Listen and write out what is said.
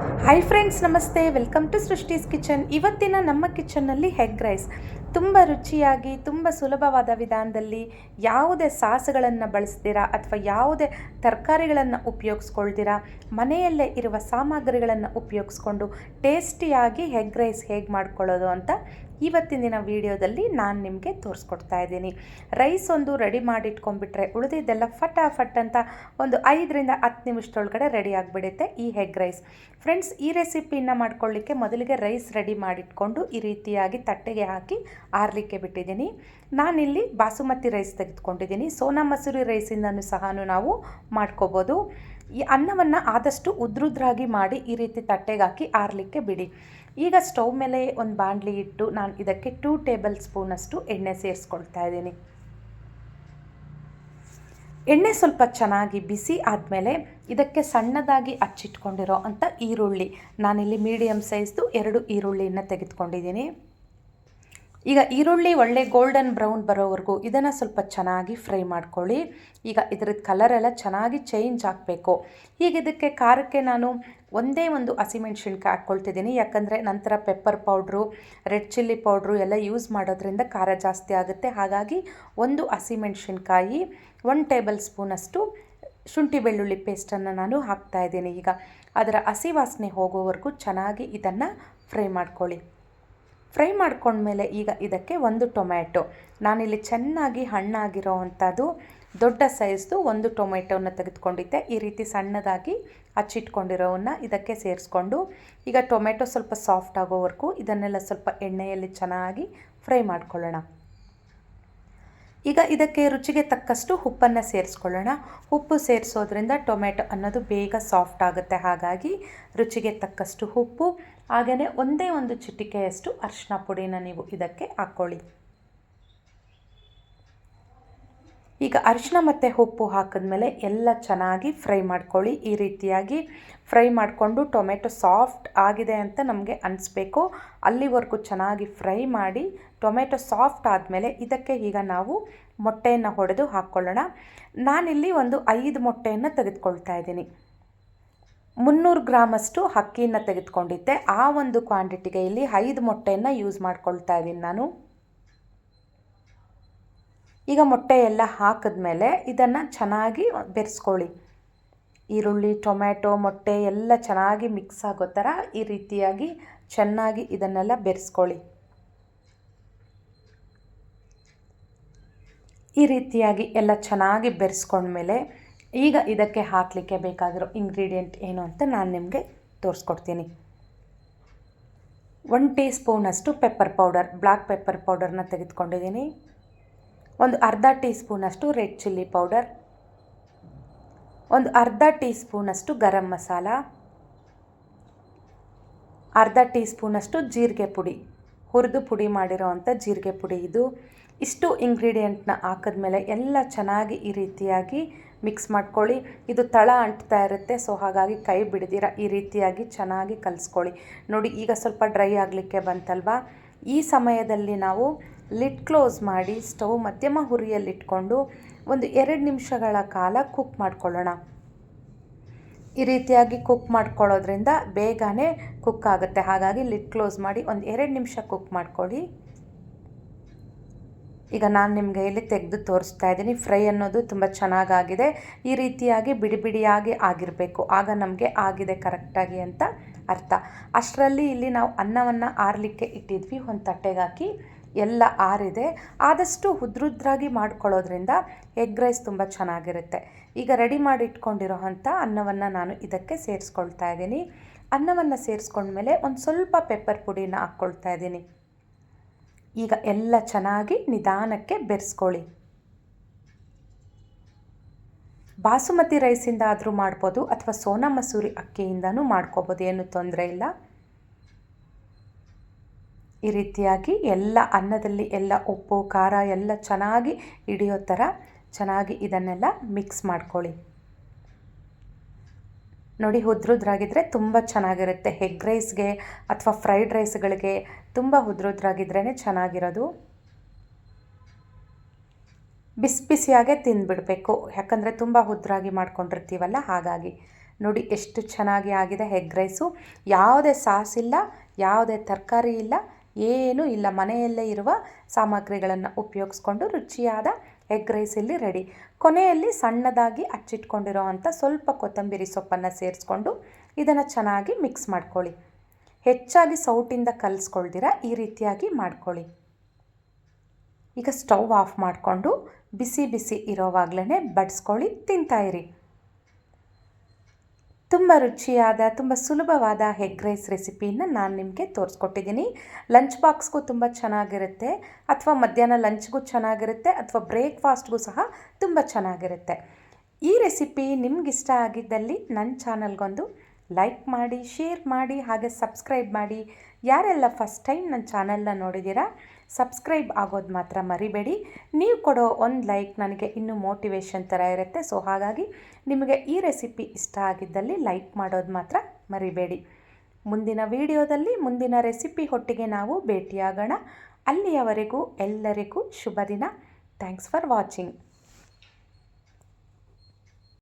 Hi friends ನಮಸ್ತೆ. Welcome to ಸೃಷ್ಟಿಸ್ kitchen ಇವತ್ತಿನ ನಮ್ಮ ಕಿಚನ್ನಲ್ಲಿ ಹೆಗ್ ರೈಸ್ ತುಂಬ ರುಚಿಯಾಗಿ, ತುಂಬ ಸುಲಭವಾದ ವಿಧಾನದಲ್ಲಿ ಯಾವುದೇ ಸಾಸ್ಗಳನ್ನು ಬಳಸ್ತೀರಾ ಅಥವಾ ಯಾವುದೇ ತರಕಾರಿಗಳನ್ನು ಉಪಯೋಗಿಸ್ಕೊಳ್ತೀರಾ? ಮನೆಯಲ್ಲೇ ಇರುವ ಸಾಮಗ್ರಿಗಳನ್ನು ಉಪಯೋಗಿಸ್ಕೊಂಡು ಟೇಸ್ಟಿಯಾಗಿ ಹೆಗ್ ರೈಸ್ ಹೇಗೆ ಮಾಡ್ಕೊಳ್ಳೋದು ಅಂತ ಇವತ್ತಿನ ದಿನ ವಿಡಿಯೋದಲ್ಲಿ ನಾನು ನಿಮಗೆ ತೋರಿಸ್ಕೊಡ್ತಾ ಇದ್ದೀನಿ. ರೈಸ್ ಒಂದು ರೆಡಿ ಮಾಡಿಟ್ಕೊಂಡ್ಬಿಟ್ರೆ ಉಳಿದಿದ್ದೆಲ್ಲ ಫಟಾಫಟ್ ಅಂತ ಒಂದು ಐದರಿಂದ ಹತ್ತು ನಿಮಿಷದೊಳಗಡೆ ರೆಡಿ ಆಗಿಬಿಡುತ್ತೆ ಈ ಹೆಗ್ ರೈಸ್ ಫ್ರೆಂಡ್ಸ್ ಈ ರೆಸಿಪಿನ ಮಾಡ್ಕೊಳ್ಳಿಕ್ಕೆ ಮೊದಲಿಗೆ ರೈಸ್ ರೆಡಿ ಮಾಡಿಟ್ಕೊಂಡು ಈ ರೀತಿಯಾಗಿ ತಟ್ಟೆಗೆ ಹಾಕಿ ಆರಲಿಕ್ಕೆ ಬಿಟ್ಟಿದ್ದೀನಿ. ನಾನಿಲ್ಲಿ ಬಾಸುಮತಿ ರೈಸ್ ತೆಗೆದುಕೊಂಡಿದ್ದೀನಿ. ಸೋನಾ ಮಸೂರಿ ರೈಸಿಂದನೂ ಸಹ ನಾವು ಮಾಡ್ಕೋಬೋದು. ಈ ಅನ್ನವನ್ನು ಆದಷ್ಟು ಉದ್ರುದ್ರಾಗಿ ಮಾಡಿ ಈ ರೀತಿ ತಟ್ಟೆಗೆ ಹಾಕಿ ಆರಲಿಕ್ಕೆ ಬಿಡಿ. ಈಗ ಸ್ಟೌವ್ ಮೇಲೆ ಒಂದು ಬಾಣಲಿ ಇಟ್ಟು ನಾನು ಇದಕ್ಕೆ ಟೂ ಟೇಬಲ್ ಸ್ಪೂನಷ್ಟು ಎಣ್ಣೆ ಸೇರಿಸ್ಕೊಳ್ತಾ ಇದ್ದೀನಿ. ಎಣ್ಣೆ ಸ್ವಲ್ಪ ಚೆನ್ನಾಗಿ ಬಿಸಿ ಆದಮೇಲೆ ಇದಕ್ಕೆ ಸಣ್ಣದಾಗಿ ಹಚ್ಚಿಟ್ಕೊಂಡಿರೋ ಅಂಥ ಈರುಳ್ಳಿ ನಾನಿಲ್ಲಿ ಮೀಡಿಯಮ್ ಸೈಜ್ದು ಎರಡು ಈರುಳ್ಳಿಯನ್ನು ತೆಗೆದುಕೊಂಡಿದ್ದೀನಿ. ಈಗ ಈರುಳ್ಳಿ, ಒಳ್ಳೆ ಗೋಲ್ಡನ್ ಬ್ರೌನ್ ಬರೋವರೆಗೂ ಇದನ್ನು ಸ್ವಲ್ಪ ಚೆನ್ನಾಗಿ ಫ್ರೈ ಮಾಡ್ಕೊಳ್ಳಿ. ಈಗ ಇದ್ರದ್ದು ಕಲರ್ ಎಲ್ಲ ಚೆನ್ನಾಗಿ ಚೇಂಜ್ ಆಗಬೇಕು. ಈಗ ಇದಕ್ಕೆ ಖಾರಕ್ಕೆ ನಾನು ಒಂದೇ ಒಂದು ಹಸಿಮೆಣ್ಸಿನ್ಕಾಯಿ ಹಾಕ್ಕೊಳ್ತಿದ್ದೀನಿ. ಯಾಕಂದರೆ ನಂತರ pepper powder red chilli powder ಎಲ್ಲ ಯೂಸ್ ಮಾಡೋದ್ರಿಂದ ಖಾರ ಜಾಸ್ತಿ ಆಗುತ್ತೆ. ಹಾಗಾಗಿ ಒಂದು ಹಸಿಮೆಣ್ಸಿನ್ಕಾಯಿ ಒನ್ ಟೇಬಲ್ ಸ್ಪೂನಷ್ಟು ಶುಂಠಿ ಬೆಳ್ಳುಳ್ಳಿ ಪೇಸ್ಟನ್ನು ನಾನು ಹಾಕ್ತಾಯಿದ್ದೀನಿ ಈಗ ಅದರ ಹಸಿ ವಾಸನೆ ಹೋಗೋವರೆಗೂ ಚೆನ್ನಾಗಿ ಇದನ್ನು ಫ್ರೈ ಮಾಡ್ಕೊಳ್ಳಿ. ಫ್ರೈ ಮಾಡ್ಕೊಂಡ್ಮೇಲೆ ಈಗ ಇದಕ್ಕೆ ಒಂದು ಟೊಮ್ಯಾಟೊ. ನಾನಿಲ್ಲಿ ಚೆನ್ನಾಗಿ ಹಣ್ಣಾಗಿರೋ ಅಂಥದ್ದು ದೊಡ್ಡ ಸೈಜ್ದು ಒಂದು ಟೊಮೆಟೊನ ತೆಗೆದುಕೊಂಡಿದ್ದೆ. ಈ ರೀತಿ ಸಣ್ಣದಾಗಿ ಹಚ್ಚಿಟ್ಕೊಂಡಿರೋವನ್ನ ಇದಕ್ಕೆ ಸೇರಿಸ್ಕೊಂಡು, ಈಗ ಟೊಮೆಟೊ ಸ್ವಲ್ಪ ಸಾಫ್ಟ್ ಆಗೋವರೆಗೂ ಇದನ್ನೆಲ್ಲ ಸ್ವಲ್ಪ ಎಣ್ಣೆಯಲ್ಲಿ ಚೆನ್ನಾಗಿ ಫ್ರೈ ಮಾಡ್ಕೊಳ್ಳೋಣ. ಈಗ ಇದಕ್ಕೆ ರುಚಿಗೆ ತಕ್ಕಷ್ಟು ಉಪ್ಪನ್ನು ಸೇರಿಸ್ಕೊಳ್ಳೋಣ. ಉಪ್ಪು ಸೇರಿಸೋದ್ರಿಂದ ಟೊಮೆಟೊ ಅನ್ನೋದು ಬೇಗ ಸಾಫ್ಟ್ ಆಗುತ್ತೆ. ಹಾಗಾಗಿ ರುಚಿಗೆ ತಕ್ಕಷ್ಟು ಉಪ್ಪು ಹಾಗೆಯೇ ಒಂದೇ ಒಂದು ಚಿಟಿಕೆಯಷ್ಟು ಅರಿಶಿನ ಪುಡಿನ ನೀವು ಇದಕ್ಕೆ ಹಾಕ್ಕೊಳ್ಳಿ. ಈಗ ಅರಿಶಿನ ಮತ್ತು ಉಪ್ಪು ಹಾಕಿದ್ಮೇಲೆ ಎಲ್ಲ ಚೆನ್ನಾಗಿ ಫ್ರೈ ಮಾಡ್ಕೊಳ್ಳಿ. ಈ ರೀತಿಯಾಗಿ ಫ್ರೈ ಮಾಡಿಕೊಂಡು ಟೊಮೆಟೊ ಸಾಫ್ಟ್ ಆಗಿದೆ ಅಂತ ನಮಗೆ ಅನಿಸ್ಬೇಕು. ಅಲ್ಲಿವರೆಗೂ ಚೆನ್ನಾಗಿ ಫ್ರೈ ಮಾಡಿ ಟೊಮೆಟೊ ಸಾಫ್ಟ್ ಆದಮೇಲೆ ಇದಕ್ಕೆ ಈಗ ನಾವು ಮೊಟ್ಟೆಯನ್ನು ಹೊಡೆದು ಹಾಕ್ಕೊಳ್ಳೋಣ. ನಾನಿಲ್ಲಿ ಒಂದು ಐದು ಮೊಟ್ಟೆಯನ್ನು ತೆಗೆದುಕೊಳ್ತಾ ಇದ್ದೀನಿ. ಮುನ್ನೂರು ಗ್ರಾಮಷ್ಟು ಅಕ್ಕಿನ ತೆಗೆದುಕೊಂಡಿದ್ದೆ. ಆ ಒಂದು ಕ್ವಾಂಟಿಟಿಗೆ ಇಲ್ಲಿ ಐದು ಮೊಟ್ಟೆಯನ್ನು ಯೂಸ್ ಮಾಡ್ಕೊಳ್ತಾ ಇದ್ದೀನಿ ನಾನು. ಈಗ ಮೊಟ್ಟೆ ಎಲ್ಲ ಹಾಕಿದ್ಮೇಲೆ ಇದನ್ನು ಚೆನ್ನಾಗಿ ಬೆರೆಸ್ಕೊಳ್ಳಿ. ಈರುಳ್ಳಿ, ಟೊಮ್ಯಾಟೊ, ಮೊಟ್ಟೆ ಎಲ್ಲ ಚೆನ್ನಾಗಿ ಮಿಕ್ಸ್ ಆಗೋ ಥರ ಈ ರೀತಿಯಾಗಿ ಚೆನ್ನಾಗಿ ಇದನ್ನೆಲ್ಲ ಬೆರೆಸ್ಕೊಳ್ಳಿ. ಈ ರೀತಿಯಾಗಿ ಎಲ್ಲ ಚೆನ್ನಾಗಿ ಬೆರೆಸ್ಕೊಂಡ್ಮೇಲೆ ಈಗ ಇದಕ್ಕೆ ಹಾಕಲಿಕ್ಕೆ ಬೇಕಾಗಿರೋ ಇಂಗ್ರೀಡಿಯೆಂಟ್ ಏನು ಅಂತ ನಾನು ನಿಮಗೆ ತೋರಿಸ್ಕೊಡ್ತೀನಿ. ಒನ್ ಟೀ ಸ್ಪೂನಷ್ಟು ಪೆಪ್ಪರ್ ಪೌಡರ್ ಬ್ಲ್ಯಾಕ್ ಪೆಪ್ಪರ್ ಪೌಡರ್ನ ತೆಗೆದುಕೊಂಡಿದ್ದೀನಿ ಒಂದು ಅರ್ಧ ಟೀ ಸ್ಪೂನಷ್ಟು ರೆಡ್ ಚಿಲ್ಲಿ ಪೌಡರ್ ಒಂದು ಅರ್ಧ ಟೀ ಸ್ಪೂನಷ್ಟು ಗರಂ ಮಸಾಲ. ಅರ್ಧ ಟೀ ಸ್ಪೂನಷ್ಟು ಜೀರಿಗೆ ಪುಡಿ. ಹುರಿದು ಪುಡಿ ಮಾಡಿರೋ ಅಂಥ ಜೀರಿಗೆ ಪುಡಿ ಇದು. ಇಷ್ಟು ಇಂಗ್ರೀಡಿಯೆಂಟ್ನ ಹಾಕಿದ್ಮೇಲೆ ಎಲ್ಲ ಚೆನ್ನಾಗಿ ಈ ರೀತಿಯಾಗಿ ಮಿಕ್ಸ್ ಮಾಡ್ಕೊಳ್ಳಿ. ಇದು ತಳ ಅಂಟ್ತಾ ಇರುತ್ತೆ, ಸೊ ಹಾಗಾಗಿ ಕೈ ಬಿಡದಿರ, ಈ ರೀತಿಯಾಗಿ ಚೆನ್ನಾಗಿ ಕಲಿಸ್ಕೊಳ್ಳಿ. ನೋಡಿ, ಈಗ ಸ್ವಲ್ಪ ಡ್ರೈ ಆಗಲಿಕ್ಕೆ ಬಂತಲ್ವಾ? ಈ ಸಮಯದಲ್ಲಿ ನಾವು ಲಿಡ್ ಕ್ಲೋಸ್ ಮಾಡಿ ಸ್ಟವ್ ಮಧ್ಯಮ ಹುರಿಯಲ್ಲಿಟ್ಕೊಂಡು ಒಂದು ಎರಡು ನಿಮಿಷಗಳ ಕಾಲ ಕುಕ್ ಮಾಡ್ಕೊಳ್ಳೋಣ. ಈ ರೀತಿಯಾಗಿ ಕುಕ್ ಮಾಡ್ಕೊಳ್ಳೋದ್ರಿಂದ ಬೇಗನೆ ಕುಕ್ ಆಗುತ್ತೆ. ಹಾಗಾಗಿ ಲಿಡ್ ಕ್ಲೋಸ್ ಮಾಡಿ ಒಂದು ಎರಡು ನಿಮಿಷ ಕುಕ್ ಮಾಡ್ಕೊಳ್ಳಿ. ಈಗ ನಾನು ನಿಮಗೆ ಇಲ್ಲಿ ತೆಗೆದು ತೋರಿಸ್ತಾ ಇದ್ದೀನಿ. ಫ್ರೈ ಅನ್ನೋದು ತುಂಬ ಚೆನ್ನಾಗಾಗಿದೆ. ಈ ರೀತಿಯಾಗಿ ಬಿಡಿ ಬಿಡಿಯಾಗಿ ಆಗಿರಬೇಕು. ಆಗ ನಮಗೆ ಆಗಿದೆ ಕರೆಕ್ಟಾಗಿ ಅಂತ ಅರ್ಥ. ಅಷ್ಟರಲ್ಲಿ ಇಲ್ಲಿ ನಾವು ಅನ್ನವನ್ನು ಆರಲಿಕ್ಕೆ ಇಟ್ಟಿದ್ವಿ. ಒಂದು ತಟ್ಟೆಗೆ ಹಾಕಿ ಎಲ್ಲ ಆರಿದೆ. ಆದಷ್ಟು ಉದ್ರುದ್ರಾಗಿ ಮಾಡ್ಕೊಳ್ಳೋದ್ರಿಂದ ಎಗ್ ರೈಸ್ ತುಂಬ ಚೆನ್ನಾಗಿರುತ್ತೆ. ಈಗ ರೆಡಿ ಮಾಡಿ ಇಟ್ಕೊಂಡಿರೋ ಅಂಥ ಅನ್ನವನ್ನು ನಾನು ಇದಕ್ಕೆ ಸೇರಿಸ್ಕೊಳ್ತಾ ಇದ್ದೀನಿ. ಅನ್ನವನ್ನು ಸೇರಿಸ್ಕೊಂಡ್ಮೇಲೆ ಒಂದು ಸ್ವಲ್ಪ ಪೆಪ್ಪರ್ ಪುಡಿನ ಹಾಕ್ಕೊಳ್ತಾ ಇದ್ದೀನಿ. ಈಗ ಎಲ್ಲ ಚೆನ್ನಾಗಿ ನಿಧಾನಕ್ಕೆ ಬೆರೆಸ್ಕೊಳ್ಳಿ. ಬಾಸುಮತಿ ರೈಸಿಂದ ಆದರೂ ಮಾಡ್ಬೋದು ಅಥವಾ ಸೋನಾ ಮಸೂರಿ ಅಕ್ಕಿಯಿಂದನೂ ಮಾಡ್ಕೋಬೋದು, ಏನು ತೊಂದರೆ ಇಲ್ಲ. ಈ ರೀತಿಯಾಗಿ ಎಲ್ಲ ಅನ್ನದಲ್ಲಿ ಎಲ್ಲ ಉಪ್ಪು, ಖಾರ ಎಲ್ಲ ಚೆನ್ನಾಗಿ ಹಿಡಿಯೋ ಥರ ಚೆನ್ನಾಗಿ ಇದನ್ನೆಲ್ಲ ಮಿಕ್ಸ್ ಮಾಡ್ಕೊಳ್ಳಿ. ನೋಡಿ ಉದ್ರುದ್ರಾಗಿದ್ದರೆ ತುಂಬ ಚೆನ್ನಾಗಿರುತ್ತೆ. ಹೆಗ್ ರೈಸ್ಗೆ ಅಥವಾ ಫ್ರೈಡ್ ರೈಸ್ಗಳಿಗೆ ತುಂಬ ಉದ್ರುದ್ರಾಗಿದ್ರೇ ಚೆನ್ನಾಗಿರೋದು. ಬಿಸಿ ಬಿಸಿಯಾಗೆ ತಿಂದುಬಿಡಬೇಕು. ಯಾಕಂದರೆ ತುಂಬ ಉದ್ರಾಗಿ ಮಾಡ್ಕೊಂಡಿರ್ತೀವಲ್ಲ, ಹಾಗಾಗಿ. ನೋಡಿ, ಎಷ್ಟು ಚೆನ್ನಾಗಿ ಆಗಿದೆ ಎಗ್ ರೈಸು. ಯಾವುದೇ ಸಾಸ್ ಇಲ್ಲ, ಯಾವುದೇ ತರಕಾರಿ ಇಲ್ಲ, ಏನೂ ಇಲ್ಲ. ಮನೆಯಲ್ಲೇ ಇರುವ ಸಾಮಗ್ರಿಗಳನ್ನು ಉಪಯೋಗಿಸ್ಕೊಂಡು ರುಚಿಯಾದ ಎಗ್ ರೈಸ್ ಇಲ್ಲಿ ರೆಡಿ. ಕೊನೆಯಲ್ಲಿ ಸಣ್ಣದಾಗಿ ಹಚ್ಚಿಟ್ಕೊಂಡಿರೋ ಅಂಥ ಸ್ವಲ್ಪ ಕೊತ್ತಂಬರಿ ಸೊಪ್ಪನ್ನು ಸೇರಿಸ್ಕೊಂಡು ಇದನ್ನು ಚೆನ್ನಾಗಿ ಮಿಕ್ಸ್ ಮಾಡ್ಕೊಳ್ಳಿ. ಹೆಚ್ಚಾಗಿ ಸೌಟಿಂದ ಕಲಿಸ್ಕೊಳ್ದಿರ ಈ ರೀತಿಯಾಗಿ ಮಾಡ್ಕೊಳ್ಳಿ. ಈಗ ಸ್ಟವ್ ಆಫ್ ಮಾಡಿಕೊಂಡು ಬಿಸಿ ಬಿಸಿ ಇರೋವಾಗಲೇ ಬಡಿಸ್ಕೊಳ್ಳಿ ತಿಂತಾಯಿರಿ ತುಂಬ ರುಚಿಯಾದ, ತುಂಬ ಸುಲಭವಾದ ಹೆಗ್ ರೈಸ್ ರೆಸಿಪಿನ ನಾನು ನಿಮಗೆ ತೋರಿಸ್ಕೊಟ್ಟಿದ್ದೀನಿ ಲಂಚ್ ಬಾಕ್ಸ್ಗೂ ತುಂಬ ಚೆನ್ನಾಗಿರುತ್ತೆ, ಅಥವಾ ಮಧ್ಯಾಹ್ನ ಲಂಚ್ಗೂ ಚೆನ್ನಾಗಿರುತ್ತೆ, ಅಥವಾ ಬ್ರೇಕ್ಫಾಸ್ಟ್ಗೂ ಸಹ ತುಂಬ ಚೆನ್ನಾಗಿರುತ್ತೆ. ಈ ರೆಸಿಪಿ ನಿಮಗಿಷ್ಟ ಆಗಿದ್ದಲ್ಲಿ ನನ್ನ ಚಾನಲ್ಗೊಂದು ಲೈಕ್ ಮಾಡಿ, ಶೇರ್ ಮಾಡಿ ಹಾಗೆ ಸಬ್ಸ್ಕ್ರೈಬ್ ಮಾಡಿ. ಯಾರೆಲ್ಲ ಫಸ್ಟ್ ಟೈಮ್ ನನ್ನ ಚಾನಲ್ನ ನೋಡಿದ್ದೀರಾ, ಸಬ್ಸ್ಕ್ರೈಬ್ ಆಗೋದು ಮಾತ್ರ ಮರಿಬೇಡಿ. ನೀವು ಕೊಡೋ ಒಂದು ಲೈಕ್ ನನಗೆ ಇನ್ನೂ ಮೋಟಿವೇಶನ್ ಥರ ಇರುತ್ತೆ. ಸೊ ಹಾಗಾಗಿ ನಿಮಗೆ ಈ ರೆಸಿಪಿ ಇಷ್ಟ ಆಗಿದ್ದಲ್ಲಿ ಲೈಕ್ ಮಾಡೋದು ಮಾತ್ರ ಮರಿಬೇಡಿ. ಮುಂದಿನ ವಿಡಿಯೋದಲ್ಲಿ ಮುಂದಿನ ರೆಸಿಪಿ ಹೊಟ್ಟಿಗೆ ನಾವು ಭೇಟಿಯಾಗೋಣ. ಅಲ್ಲಿಯವರೆಗೂ ಎಲ್ಲರಿಗೂ ಶುಭ ದಿನ ಥ್ಯಾಂಕ್ಸ್ ಫಾರ್ ವಾಚಿಂಗ್.